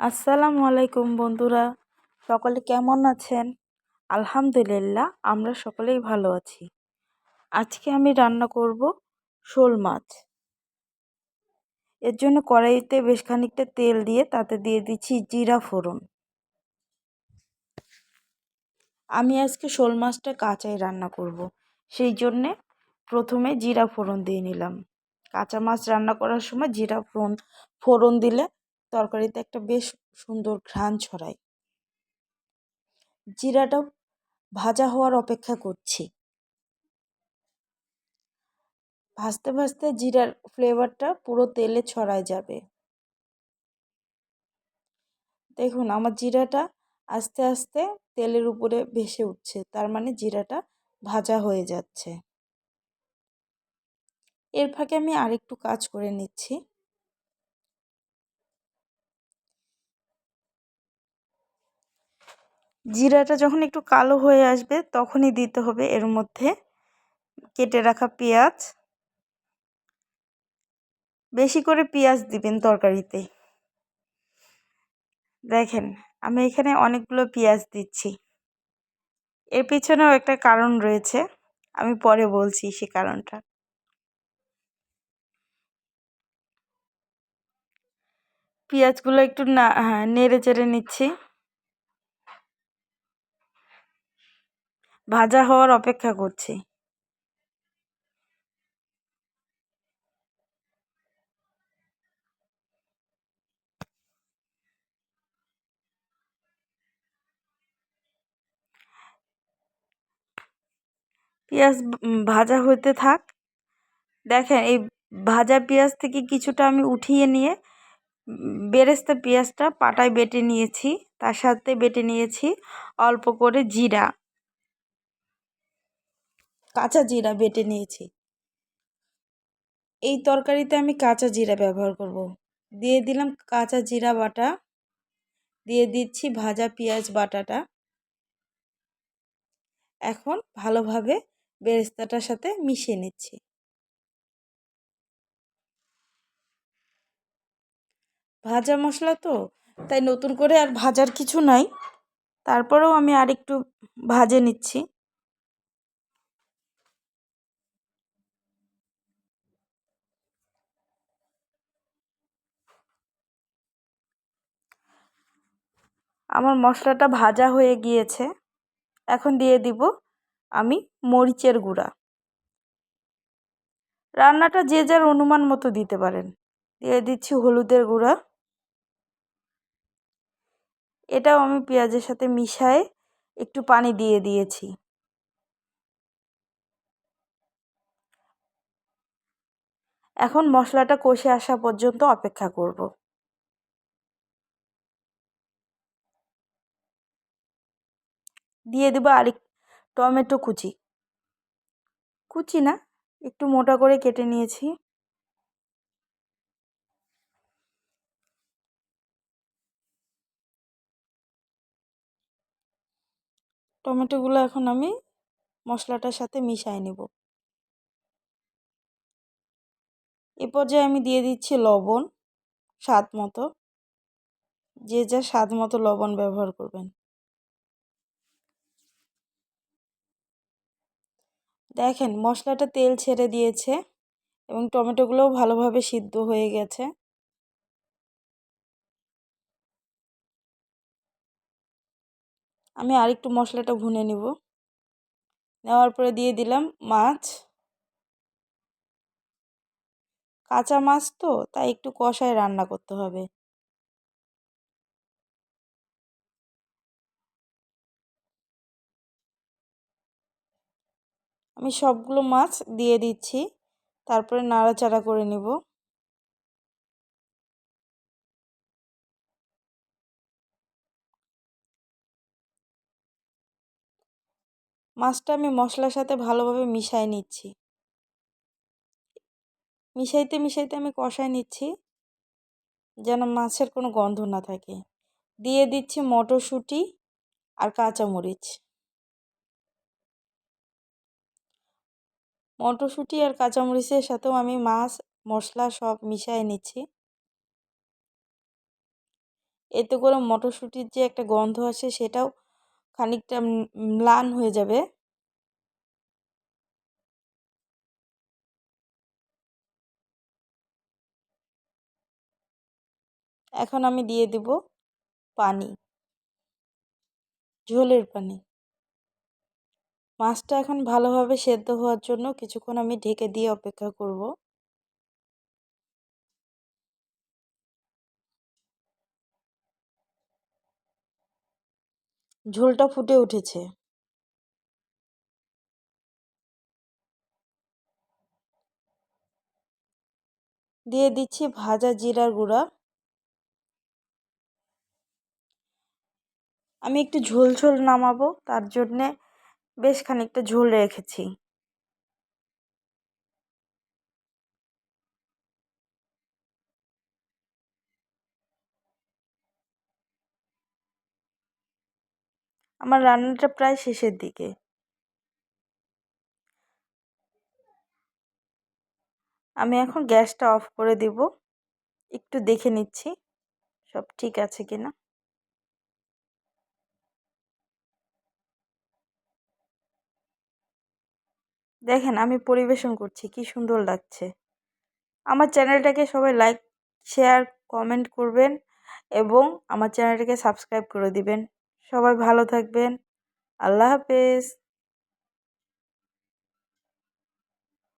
আসসালামু আলাইকুম বন্ধুরা। সকলে কেমন আছেন? আলহামদুলিল্লাহ, আমরা সকলেই ভালো আছি। আজকে আমি রান্না করব শোল মাছ। এর জন্য কড়াইতে বেশ খানিকটা তেল দিয়ে তাতে দিয়ে দিচ্ছি জিরা ফোড়ন। আমি আজকে শোল মাছটা কাঁচাই রান্না করব। সেই জন্যে প্রথমে জিরা ফোড়ন দিয়ে নিলাম। কাঁচা মাছ রান্না করার সময় জিরা ফোড়ন ফোড়ন দিলে তরকারিতে একটা বেশ সুন্দর ঘ্রাণ ছড়ায়। জিরাটা ভাজা হওয়ার অপেক্ষা করছি। ভাজতে ভাজতে জিরার ফ্লেভারটা পুরো তেলে ছড়ায় যাবে। দেখুন, আমার জিরাটা আস্তে আস্তে তেলের উপরে ভেসে উঠছে, তার মানে জিরাটা ভাজা হয়ে যাচ্ছে। এর ফাঁকে আমি আরেকটু কাজ করে নিচ্ছি। জিরাটা যখন একটু কালো হয়ে আসবে তখনই দিতে হবে এর মধ্যে কেটে রাখা পেঁয়াজ। বেশি করে পেঁয়াজ দিবেন তরকারিতে। দেখেন, আমি এখানে অনেকগুলো পেঁয়াজ দিচ্ছি। এর পিছনেও একটা কারণ রয়েছে, আমি পরে বলছি সে কারণটা। পেঁয়াজগুলো একটু না হ্যাঁ নেড়ে চেড়ে নিচ্ছি। ভাজা হওয়ার অপেক্ষা করছি। পেঁয়াজ ভাজা হতে থাক। দেখেন, এই ভাজা পেঁয়াজ থেকে কিছুটা আমি উঠিয়ে নিয়ে বেরেস্তা পেঁয়াজটা পাটায় বেটে নিয়েছি। তার সাথে বেটে নিয়েছি অল্প করে জিরা। কাঁচা জিরা বেটে নিয়েছি। এই তরকারিতে আমি কাঁচা জিরা ব্যবহার করব। দিয়ে দিলাম কাঁচা জিরা বাটা। দিয়ে দিচ্ছি ভাজা পেঁয়াজ বাটাটা। এখন ভালোভাবে বেরেস্তাটার সাথে মিশিয়ে নিচ্ছি। ভাজা মশলা তো, তাই নতুন করে আর ভাজার কিছু নাই। তারপরেও আমি আর একটু ভাজে নিচ্ছি। আমার মশলাটা ভাজা হয়ে গিয়েছে। এখন দিয়ে দিব আমি মরিচের গুঁড়া। রান্নাটা যে যার অনুমান মতো দিতে পারেন। দিয়ে দিচ্ছি হলুদের গুঁড়া। এটাও আমি পেঁয়াজের সাথে মিশায়ে একটু পানি দিয়ে দিয়েছি। এখন মশলাটা কষে আসা পর্যন্ত অপেক্ষা করব। দিয়ে দেবো আরেক টমেটো কুচি। কুচি না, একটু মোটা করে কেটে নিয়েছি। টমেটোগুলো এখন আমি মশলাটার সাথে মিশাই নেব। এ পর্যায়ে আমি দিয়ে দিচ্ছি লবণ, স্বাদ মতো। যে যা স্বাদ মতো লবণ ব্যবহার করবেন। দেখেন, মশলাটা তেল ছেড়ে দিয়েছে এবং টমেটোগুলোও ভালোভাবে সিদ্ধ হয়ে গেছে। আমি আরেকটু মশলাটা ভুনে নিব। নেওয়ার পরে দিয়ে দিলাম মাছ। কাঁচা মাছ তো, তাই একটু কষায় রান্না করতে হবে। আমি সবগুলো মাছ দিয়ে দিচ্ছি। তারপরে নাড়াচাড়া করে নিব। মাছটা আমি মশলার সাথে ভালোভাবে মিশাই নিচ্ছি। মিশাইতে মিশাইতে আমি কষাই নিচ্ছি যেন মাছের কোনো গন্ধ না থাকে। দিয়ে দিচ্ছি মটরশুঁটি আর কাঁচামরিচ। মটরশুঁটি আর কাঁচামরিচের সাথেও আমি মাছ, মশলা সব মিশিয়ে নিচ্ছি। এতে করে মটরশুঁটির যে একটা গন্ধ আসে সেটাও খানিকটা ম্লান হয়ে যাবে। এখন আমি দিয়ে দিব পানি, ঝোলের পানি। মাছটা এখন ভালোভাবে সেদ্ধ হওয়ার জন্য কিছুক্ষণ আমি ঢেকে দিয়ে অপেক্ষা করব। ঝোলটা ফুটে উঠেছে। দিয়ে দিচ্ছি ভাজা জিরার গুঁড়া। আমি একটু ঝোল ঝোল নামাবো, তার জন্যে বেশ খানিকটা ঝোল রেখেছি। আমার রান্নাটা প্রায় শেষের দিকে। আমি এখন গ্যাসটা অফ করে দিব। একটু দেখে নিচ্ছি সব ঠিক আছে কিনা। দেখেন আমি পরিবেশন করছি, কি সুন্দর লাগছে। আমার চ্যানেলটাকে সবাই লাইক, শেয়ার, কমেন্ট করবেন এবং আমার চ্যানেলটাকে সাবস্ক্রাইব করে দিবেন। সবাই ভালো থাকবেন। আল্লাহ হাফেজ।